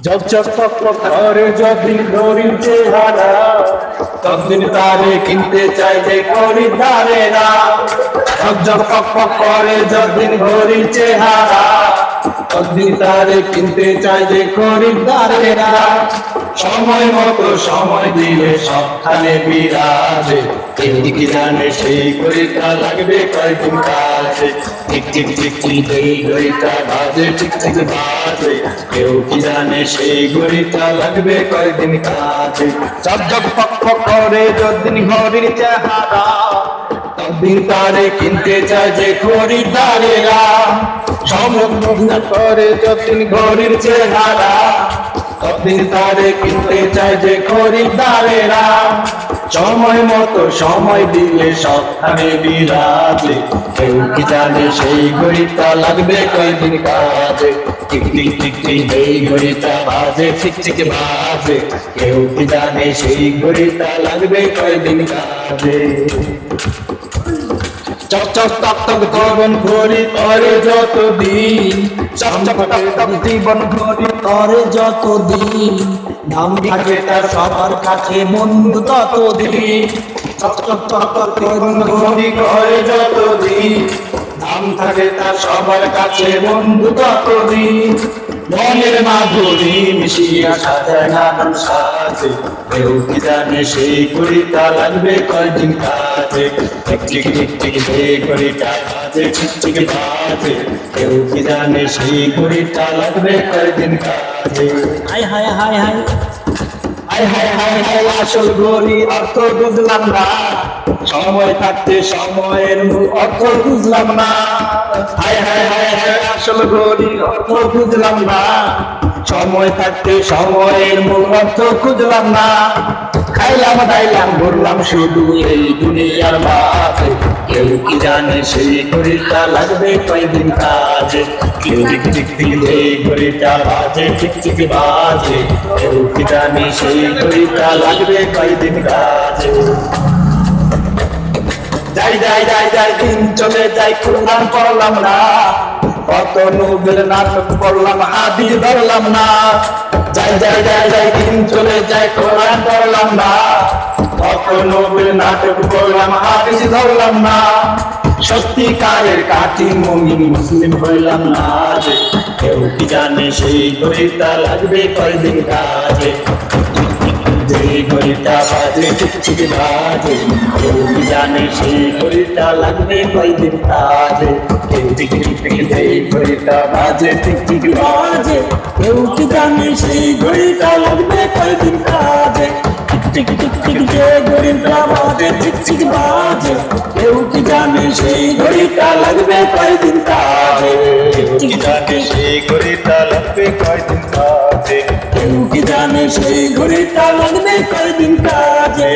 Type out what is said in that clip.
Job job পক পক করে যদিন ঘড়ির চেহারা ততদিন তারে কিনতে চাইলে খরিদ্দারে না জব জব পক পক করে যদিন ঘড়ির চেহারা ততদিন তারে কিনতে চাইলে খরিদ্দারে না সময় মতো সময় দিলে সবখানে বিরাজে। কেউ কি জানে সেই ঘড়িটা লাগবে কয়েকদিন কাজে। টিক টিক টিক টিক এই ঘড়িটা বাজে ঠিক ঠিক বাজে। কেউ কি জানে সেই ঘড়িটা লাগবে কয়েকদিন কাজে। চপ চপ পক পক করে যদিন ঘড়ির চেহারা, ততদিন তারে কিনতে চায় যে খরিদ্দারেরা। সমগ্র করে যতদিন ঘড়ির চেহারা ততদিন তারে কিনতে চায় যে খরিদ্দারেরা। সময় মতো সময় দিলে সবখানে বিরাজে। কেউ কি জানে সেই ঘড়িটা লাগবে কয়দিন কাজে? টিক টিক টিক টিক এই ঘড়িটা বাজে ঠিক ঠিক বাজে। কেউ কি জানে সেই ঘড়িটা লাগবে কয়দিন কাজে? চক চক টক টক জীবন ঘড়ি করে যত দিন চক চক টক টক জীবন ঘড়ি করে যতদিন। নাম থাকে তার সবার কাছে বন্ধু ততদিন। চক চক চক চক জীবন ঘড়ি করে যত দিন নাম থাকে তার সবার কাছে বন্ধু ততদিন। মনের মাধুরী মিশিয়া সাজায় নানান সাজে। কেউ কি জানে সেই ঘড়িটা লাগবে কয়দিন কাজে। টিক টিক টিক টিক সেই ঘড়িটা বাজে ঠিক ঠিক বাজে। কেউ কি জানে সেই ঘড়িটা লাগবে কয়দিন কাজে। হাই হাই হাই হাই। হায় হায় হায় হায় আসল ঘড়ি অর্থ বুঝলাম না। সময় থাকতে সময়ের মূল অর্থ বুঝলাম না। সময় থাকতে সময়ের মূল অর্থ খুঁজলাম না। খাইলাম, দাইলাম, ঘুরলাম শুধু এই দুনিয়ার মাঝে। কেউ কি জানে সেই ঘড়িটা লাগবে কয়দিন কাজে? কেউ টিক টিক টিক এই ঘড়িটা বাজে বাজে। কেউ কি জানে সেই ঘড়িটা লাগবে কয়দিন কাজে? যাই যাই যাই যাই দিন চলে যাই, কোরআন পড়লাম না। কত নবের নাটক পড়লাম, হাদিস ধরলাম না। যাই যাই যাই যাই দিন চলে যাই, কোরআন পড়লাম না। কত নবের নাটক পড়লাম, হাদিস ধরলাম না। সত্যিকারের কাঠি মমিন মুসলিম হইলাম না কেউ কি জানে সেই ঘড়িটা লাগবে কয়দিন কাজে? যে ঘড়িটা বাজে ঠিক বাজে কেউ জানে সেই ঘড়িটা লাগবে কয়দিন কাজে। ঠিক ঠিক যেই ঘড়িটা বাজে ঠিক বাজে কেউ কি জানে সেই ঘড়িটা লাগবে কয়দিন কাজে। টিক টিক টিক যে ঘড়িটা বাজে টিক টিক বাজে কেউ কি জানে সেই ঘড়িটা লাগবে কয়দিন তাজে টিক জানে সেই ঘড়িটা লাগবে কয়দিন তাজে কেউ কি জানে সেই ঘড়িটা লাগবে কয়দিন কাজে